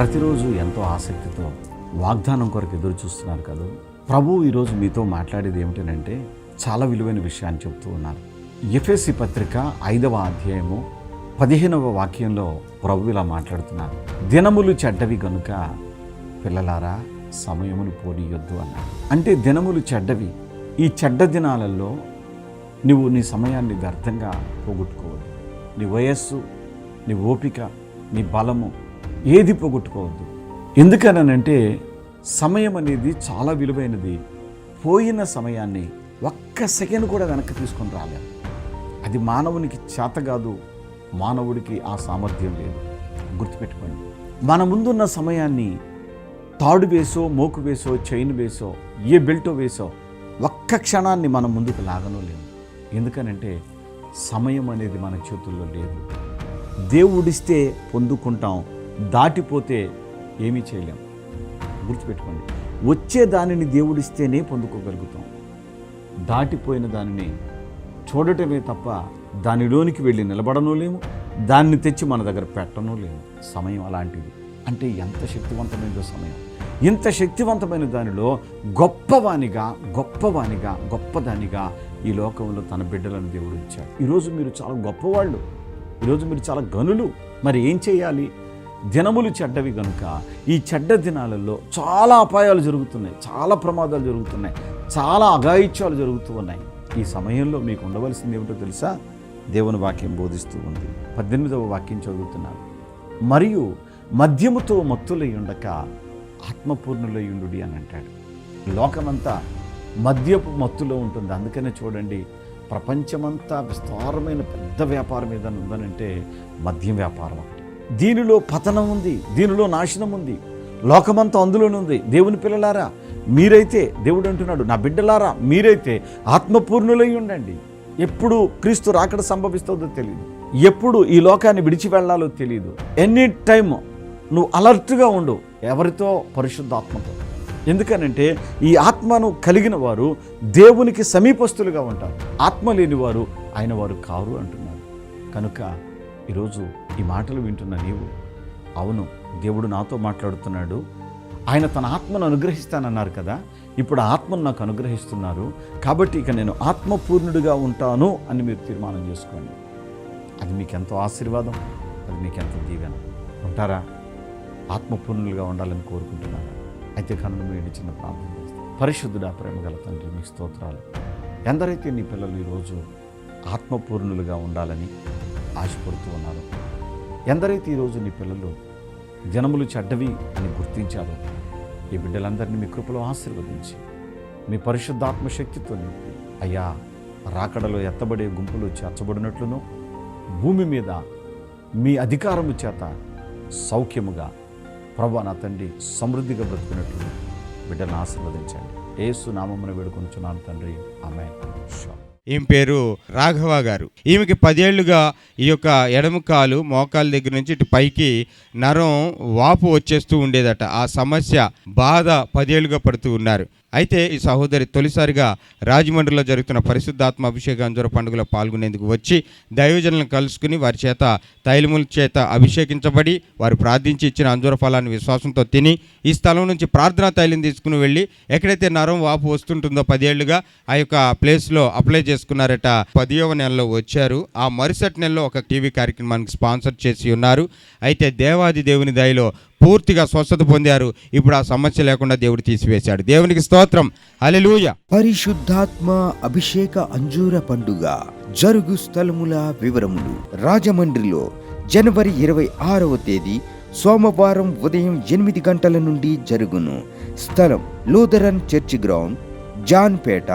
ప్రతిరోజు ఎంతో ఆసక్తితో వాగ్దానం కొరకు ఎదురు చూస్తున్నారు కదా? ప్రభు ఈరోజు మీతో మాట్లాడేది ఏమిటంటే చాలా విలువైన విషయాన్ని చెప్తూ ఉన్నారు. ఎఫ్ఎస్సి పత్రిక ఐదవ అధ్యాయము పదిహేనవ వాక్యంలో ప్రభు ఇలా మాట్లాడుతున్నారు. దినములు చెడ్డవి గనుక పిల్లలారా సమయమును పోనీయొద్దు అన్నారు అంటే దినములు చెడ్డవి. ఈ చెడ్డ దినాలలో నువ్వు నీ సమయాన్ని వ్యర్థంగా పోగొట్టుకోవద్దు. నీ వయస్సు నీ ఓపిక నీ బలము ఏది పోగొట్టుకోవద్దు. ఎందుకనంటే సమయం అనేది చాలా విలువైనది. పోయిన సమయాన్ని ఒక్క సెకండ్ కూడా వెనక్కి తీసుకొని రాలేం. అది మానవునికి చేత కాదు మానవుడికి ఆ సామర్థ్యం లేదు. గుర్తుపెట్టుకోండి. మన ముందున్న సమయాన్ని తాడు వేసో మోకు వేసో చైన్ వేసో ఏ బెల్టో వేసో ఒక్క క్షణాన్ని మనం ముందుకు లాగనో లేదు ఎందుకనంటే సమయం అనేది మన చేతుల్లో లేదు. దేవుడిస్తే పొందుకుంటాం దాటిపోతే ఏమీ చేయలేం. గుర్తుపెట్టుకోండి. వచ్చే దానిని దేవుడిస్తేనే పొందుకోగలుగుతాం. దాటిపోయిన దానిని చూడటమే తప్ప దానిలోనికి వెళ్ళి నిలబడనూ లేము. దాన్ని తెచ్చి మన దగ్గర పెట్టనూ లేము. సమయం అలాంటిది. అంటే ఎంత శక్తివంతమైనదో సమయం. ఇంత శక్తివంతమైన దానిలో గొప్పవానిగా గొప్పవానిగా గొప్పదానిగా ఈ లోకంలో తన బిడ్డలను దేవుడు ఇచ్చాడు. ఈరోజు మీరు చాలా గొప్పవాళ్ళు. ఈరోజు మీరు చాలా గనులు మరి ఏం చేయాలి? దినములు చెడ్డవి కనుక ఈ చెడ్డ దినాలలో చాలా అపాయాలు జరుగుతున్నాయి చాలా ప్రమాదాలు జరుగుతున్నాయి చాలా అఘాయిత్యాలు జరుగుతూ ఉన్నాయి. ఈ సమయంలో మీకు ఉండవలసింది ఏమిటో తెలుసా? దేవుని వాక్యం బోధిస్తూ ఉంది. పద్దెనిమిదవ వాక్యం చదువుతున్నాను మరియు మద్యముతో మత్తులై ఉండక ఆత్మపూర్ణులయ్యుండు అని అంటాడు. లోకమంతా మద్యపు మత్తులో ఉంటుంది. అందుకనే చూడండి ప్రపంచమంతా విస్తారమైన పెద్ద వ్యాపారం ఏదైనా ఉందనంటే మద్యం వ్యాపారం దీనిలో పతనం ఉంది దీనిలో నాశనం ఉంది. లోకమంతా అందులోనే ఉంది. దేవుని పిల్లలారా మీరైతే దేవుడు అంటున్నాడు నా బిడ్డలారా మీరైతే ఆత్మపూర్ణులై ఉండండి. ఎప్పుడు క్రీస్తు రాకడ సంభవిస్తుందో తెలియదు ఎప్పుడు ఈ లోకాన్ని విడిచి వెళ్ళాలో తెలియదు ఎనీ టైం నువ్వు అలర్ట్గా ఉండు ఎవరితో? పరిశుద్ధాత్మతో. ఎందుకనంటే ఈ ఆత్మను కలిగిన వారు దేవునికి సమీపస్తులుగా ఉంటారు. ఆత్మ లేని వారు ఆయన వారు కారు అంటున్నారు. కనుక ఈరోజు ఈ మాటలు వింటున్న నీవు అవును దేవుడు నాతో మాట్లాడుతున్నాడు. ఆయన తన ఆత్మను అనుగ్రహిస్తానన్నారు కదా ఇప్పుడు ఆత్మను నాకు అనుగ్రహిస్తున్నారు. కాబట్టి ఇక నేను ఆత్మపూర్ణుడిగా ఉంటాను అని మీరు తీర్మానం చేసుకోండి. అది మీకు ఎంతో ఆశీర్వాదం అది మీకు ఎంతో దీవెన. ఉంటారా? ఆత్మపూర్ణులుగా ఉండాలని కోరుకుంటున్నారా? అయితే కన్ను మీరు చిన్న ప్రార్థన చేస్తాను పరిశుద్ధుడా ప్రేమ గల తండ్రి మీ స్తోత్రాలు. ఎందరైతే నీ పిల్లలు ఈరోజు ఆత్మపూర్ణులుగా ఉండాలని ఆశపడుతూ ఉన్నారు ఎందరైతే ఈరోజు నీ పిల్లలు జనములు చెడ్డవి అని గుర్తించారో ఈ బిడ్డలందరినీ మీ కృపలో ఆశీర్వదించి మీ పరిశుద్ధాత్మ శక్తితో నింపి అయ్యా రాకడలో ఎత్తబడే గుంపులు చేర్చబడినట్లును భూమి మీద మీ అధికారము చేత సౌఖ్యముగా ప్రభా నా తండ్రి సమృద్ధిగా బ్రతుకున్నట్లు బిడ్డలను ఆశీర్వదించండి. ఏసు నామమున వేడుకొంచున్నాను తండ్రి. ఆమె ఈమె పేరు రాఘవ గారు. ఈమెకి పదేళ్ళుగా ఈ యొక్క ఎడమ కాలు మోకాల దగ్గర నుంచి ఇటు పైకి నరం వాపు వచ్చేస్తూ ఉండేదట. ఆ సమస్య బాధ పదేళ్ళుగా పడుతూ ఉన్నారు. అయితే ఈ సహోదరి తొలిసారిగా రాజమండ్రిలో జరుగుతున్న పరిశుద్ధాత్మ అభిషేకాంజర పండుగలో పాల్గొనేందుకు వచ్చి దైవజనులను కలుసుకుని వారి చేత తైలముల చేత అభిషేకించబడి వారు ప్రార్థించి ఇచ్చిన అంజుర ఫలాన్ని విశ్వాసంతో తిని ఈ స్థలం నుంచి ప్రార్థనా తైలం తీసుకుని వెళ్ళి ఎక్కడైతే నరం వాపు వస్తుంటుందో పదేళ్ళుగా ఆ యొక్క ప్లేస్లో అప్లై చేసుకున్నారట పదియవ నెలలో వచ్చారు. ఆ మరుసటి నెలలో ఒక టీవీ కార్యక్రమానికి స్పాన్సర్ చేసి ఉన్నారు. అయితే దేవాది దేవుని దయలో పూర్తిగా స్వస్థత పొందారు. ఇప్పుడు ఆ సమస్య లేకుండా దేవుడు తీసివేశాడు. దేవునికి స్తోత్రం. హల్లెలూయ. పరిశుద్ధాత్మ అభిషేక అంజూర పండుగ జరుగు స్థలముల వివరములు. రాజమండ్రిలో జనవరి ఇరవై ఆరవ తేదీ సోమవారం ఉదయం ఎనిమిది గంటల నుండి జరుగును. స్థలం Lutheran church ground Janpeta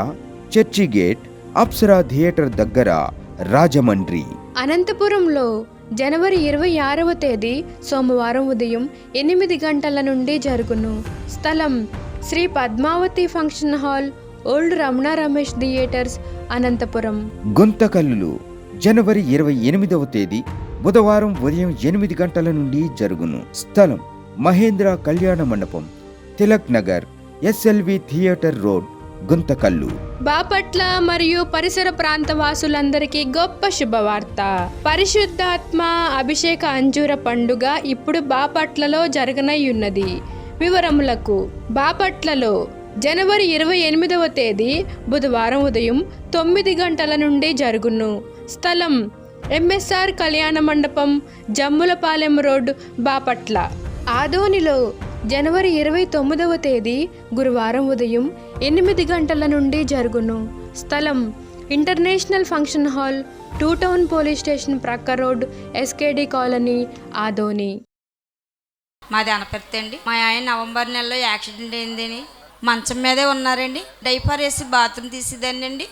church gate Apsara theatre దగ్గర రాజమండ్రి. అనంతపురంలో జనవరి ఇరవై ఆరవ తేదీ సోమవారం ఉదయం ఎనిమిది గంటల నుండి జరుగును. స్థలం Shri Padmavati function hall old Ramana Ramesh theatres Anantapuram. గుంతకల్లులు జనవరి ఇరవై ఎనిమిదవ తేదీ బుధవారం ఉదయం ఎనిమిది గంటల నుండి జరుగును. స్థలం Mahendra Kalyana Mandapam Tilak Nagar SLV theatre road. Guntakallu Bapatla మరియు పరిసర ప్రాంత వాసులందరికీ గొప్ప శుభవార్త. పరిశుద్ధాత్మ అభిషేక అంజూర పండుగ ఇప్పుడు బాపట్లలో జరగనయ్యున్నది వివరములకు బాపట్లలో జనవరి ఇరవై ఎనిమిదవ తేదీ బుధవారం ఉదయం తొమ్మిది గంటల నుండి జరుగును. స్థలం ఎంఎస్ఆర్ కళ్యాణ మండపం జమ్ములపాలెం రోడ్ బాపట్ల. ఆదోనిలో జనవరి ఇరవై తొమ్మిదవ తేదీ గురువారం ఉదయం ఎనిమిది గంటల నుండి జరుగును. స్థలం international function hall two town police station ప్రక్క రోడ్ ఎస్కేడి కాలనీ ఆదోని. మాది అనపర్తి అండి. మా ఆయన నవంబర్ నెలలో యాక్సిడెంట్ అయిందని మంచం మీదే ఉన్నారండి. డైపర్ వేసి బాత్రూమ్ తీసేదాన్ని అండి.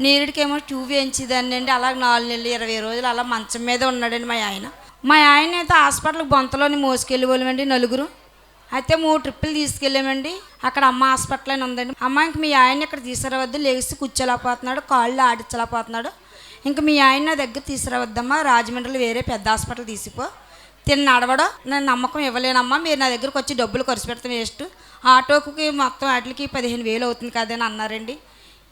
నీరుడికేమో ట్యూబ్ వేయించేదాన్ని అండి. అలా నాలుగు నెలలు ఇరవై రోజులు అలా మంచం మీదే ఉన్నాడండి మా ఆయన. మా ఆయన అయితే హాస్పిటల్కి బొంతలోని మోసుకెళ్ళి వాళ్ళమండి నలుగురు. అయితే మూడు ట్రిప్పులు తీసుకెళ్ళామండి. అక్కడ అమ్మ హాస్పిటల్ అని ఉందండి. అమ్మ ఇంక మీ ఆయన ఇక్కడ తీసుకురావద్దు లేచి కూర్చోలేకపోతున్నాడు కాళ్ళు ఆడించలేకపోతున్నాడు. ఇంక మీ ఆయన నా దగ్గర తీసుకురావద్దమ్మా రాజమండ్రిలో వేరే పెద్ద హాస్పిటల్ తీసిపో. తిని నడవడం నేను నమ్మకం ఇవ్వలేనమ్మా మీరు నా దగ్గరకు వచ్చి డబ్బులు ఖర్చు పెడతాం వేస్ట్. ఆటోకి మొత్తం వాటికి పదిహేను వేలు అవుతుంది కదని అన్నారండి.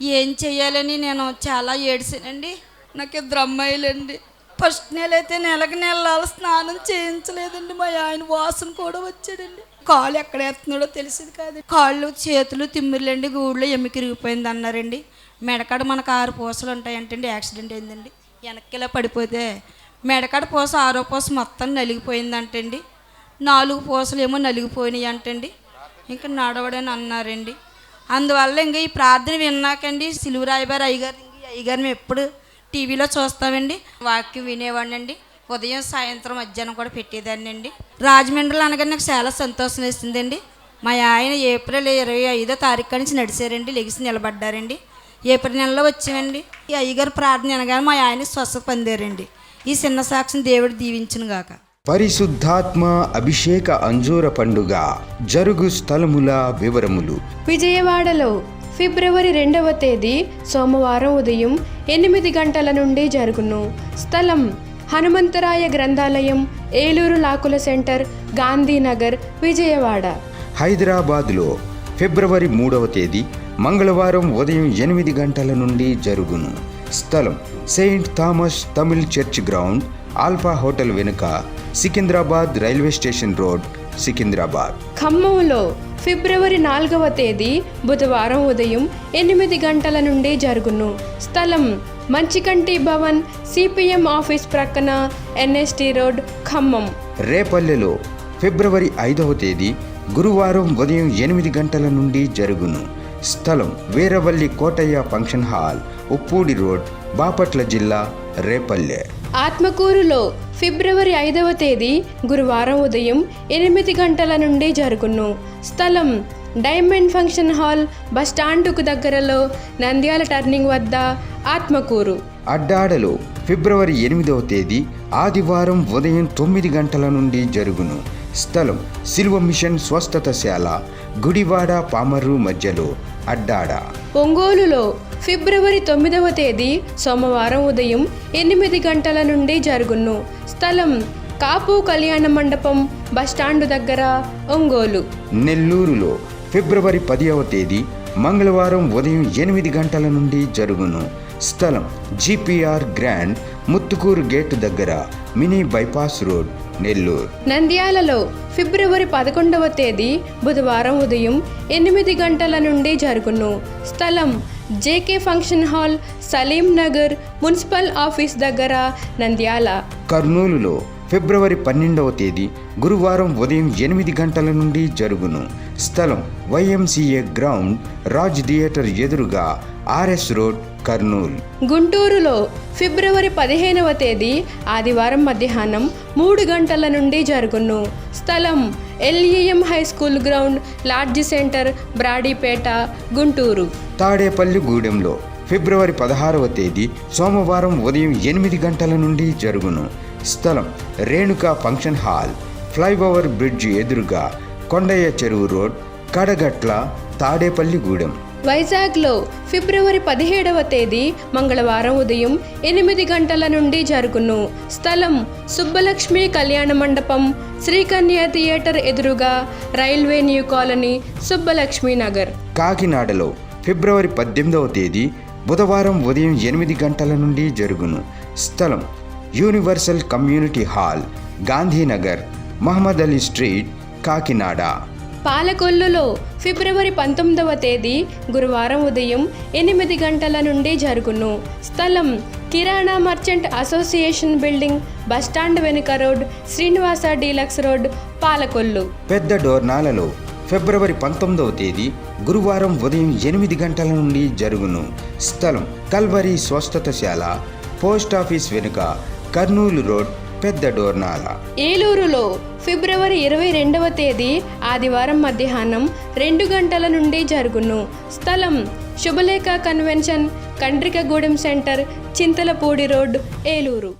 ఏం చేయాలని నేను చాలా ఏడిసానండి నాకు ఇద్దరు అమ్మాయిలండి. ఫస్ట్ నెల అయితే నెలకు నెలలు స్నానం చేయించలేదండి. మా ఆయన వాసన కూడా వచ్చాడండి. కాలు ఎక్కడ వేస్తున్నాడో తెలిసింది కాదు. కాళ్ళు చేతులు తిమ్మిర్లండి గూళ్ళో ఎమ్మికి ఇరిగిపోయింది అన్నారండి. మెడకాడ మనకు ఆరు పూసలు ఉంటాయంటండి యాక్సిడెంట్ అయిందండి. వెనక్కి ఇలా పడిపోతే మెడకాడ పూస ఆరో పూస మొత్తం నలిగిపోయిందంటండి. నాలుగు పూసలు ఏమో నలిగిపోయినాయి అంటండి. ఇంకా నడవడని అన్నారండి. అందువల్ల ఇంకా ఈ ప్రార్థన విన్నాకండి సిలువురాయబారి అయ్యగారు. ఇంక ఈ అయ్యగారిని ఎప్పుడు టీవీలో చూస్తామండి. వాక్యం వినేవాడినండి. ఉదయం సాయంత్రం మధ్యాహ్నం కూడా పెట్టేదాన్ని అండి. రాజమండ్రిలో అనగానే నాకు చాలా సంతోషం వేసిందండి మా ఆయన ఏప్రిల్ ఇరవై ఐదో తారీఖు నుంచి నడిచారండి లెగిసి నిలబడ్డారండి. ఏప్రిల్ నెలలో వచ్చామండి. ఈ అయ్యగారు ప్రార్థన అనగానే మా ఆయన స్వస్థత పొందారండి. ఈ చిన్న సాక్షిని దేవుడు దీవించును గాక. పరిశుద్ధాత్మ అభిషేక అంజూర పండుగ జరుగు స్థలముల వివరములు. విజయవాడలో ఫిబ్రవరి రెండవ తేదీ సోమవారం ఉదయం ఎనిమిది గంటల నుండి జరుగును. స్థలం హనుమంతరాయ గ్రంథాలయం ఏలూరు లాకుల సెంటర్ గాంధీనగర్ విజయవాడ. హైదరాబాద్లో ఫిబ్రవరి మూడవ తేదీ మంగళవారం ఉదయం ఎనిమిది గంటల నుండి జరుగును. స్థలం Saint Thomas Tamil church ground Alpha hotel వెనుక Secunderabad railway station road Secunderabad. ఖమ్మంలో ఫిబ్రవరి నాలుగవ తేదీ బుధవారం ఉదయం ఎనిమిది గంటల నుండి జరుగును. స్థలం మంచికంటి భవన్ సిపిఎం ఆఫీస్ ప్రక్కన ఎన్ఎస్టి రోడ్ ఖమ్మం. రేపల్లెలో ఫిబ్రవరి ఐదవ తేదీ గురువారం ఉదయం ఎనిమిది గంటల నుండి జరుగును. స్థలం Veeravalli Kotaiah function hall Uppudi road Bapatla జిల్లా రేపల్లె. ఆత్మకూరులో ఫిబ్రవరి ఐదవ తేదీ గురువారం ఉదయం ఎనిమిది గంటల నుండి జరుగును. స్థలం డైమండ్ ఫంక్షన్ హాల్ బస్టాండుకు దగ్గరలో నంద్యాల టర్నింగ్ వద్ద ఆత్మకూరు. అడ్డాడలో ఫిబ్రవరి ఎనిమిదవ తేదీ ఆదివారం ఉదయం తొమ్మిది గంటల నుండి జరుగును. స్థలం సిల్వ మిషన్ స్వస్థతశాల గుడివాడ పామర్రు మధ్యలో అడ్డాడ. ఒంగోలులో ఫిబ్రవరి తొమ్మిదవ తేదీ సోమవారం ఉదయం ఎనిమిది గంటల నుండి జరుగును. స్థలం కాపు కళ్యాణ మండపం బస్టాండు దగ్గర ఒంగోలు. నెల్లూరులో ఫిబ్రవరి పదివ తేదీ మంగళవారం ఉదయం ఎనిమిది గంటల నుండి జరుగును. స్థలం జిపిఆర్ గ్రాండ్ ముత్తుకూరు గేటు దగ్గర మినీ బైపాస్ రోడ్ నెల్లూరు. నంద్యాలలో ఫిబ్రవరి పదకొండవ తేదీ బుధవారం ఉదయం ఎనిమిది గంటల నుండి జరుగును. స్థలం JK function hall Salim Nagar municipal office దగ్గర నంద్యాల. కర్నూలులో ఫిబ్రవరి పన్నెండవ తేదీ గురువారం ఉదయం ఎనిమిది గంటల నుండి జరుగును. స్థలం వైఎంసీఏ గ్రౌండ్ రాజ్ థియేటర్ ఎదురుగా ఆర్ఎస్ రోడ్ కర్నూలు. గుంటూరులో ఫిబ్రవరి పదిహేనవ తేదీ ఆదివారం మధ్యాహ్నం మూడు గంటల నుండి జరుగును. స్థలం LEM high school ground lodge centre Brodipet Guntur. Tadepalli గూడెంలో ఫిబ్రవరి పదహారవ తేదీ సోమవారం ఉదయం ఎనిమిది గంటల నుండి జరుగును. స్థలం Renuka function hall flyover bridge ఎదురుగా కొండయ్య చెరువు రోడ్ కడగట్ల తాడేపల్లి గూడెం. వైజాగ్లో ఫిబ్రవరి పదిహేడవ తేదీ మంగళవారం ఉదయం ఎనిమిది గంటల నుండి జరుగును. స్థలం సుబ్బలక్ష్మి కళ్యాణ మండపం శ్రీకన్య థియేటర్ ఎదురుగా railway new colony Subbalakshmi Nagar. కాకినాడలో ఫిబ్రవరి పద్దెనిమిదవ తేదీ బుధవారం ఉదయం ఎనిమిది గంటల నుండి జరుగును. స్థలం universal community hall Gandhinagar Mohammed Ali street Kakinada. పాలకొల్లులో ఫిబ్రవరి పంతొమ్మిదవ తేదీ గురువారం ఉదయం ఎనిమిది గంటల నుండి జరుగును. స్థలం కిరాణా merchant association building bus stand వెనుక road Srinivasa deluxe road Palakollu. పెద్ద డోర్నాలలో ఫిబ్రవరి పంతొమ్మిదవ తేదీ గురువారం ఉదయం ఎనిమిది గంటల నుండి జరుగును. స్థలం కల్వరి స్వస్థతశాల పోస్ట్ ఆఫీస్ వెనుక కర్నూలు రోడ్ పెద్ద డోర్నాల. ఏలూరులో ఫిబ్రవరి ఇరవై రెండవ తేదీ ఆదివారం మధ్యాహ్నం రెండు గంటల నుండి జరుగును. స్థలం Subhalekha convention Kandrikagudem centre Chintalapudi road Eluru.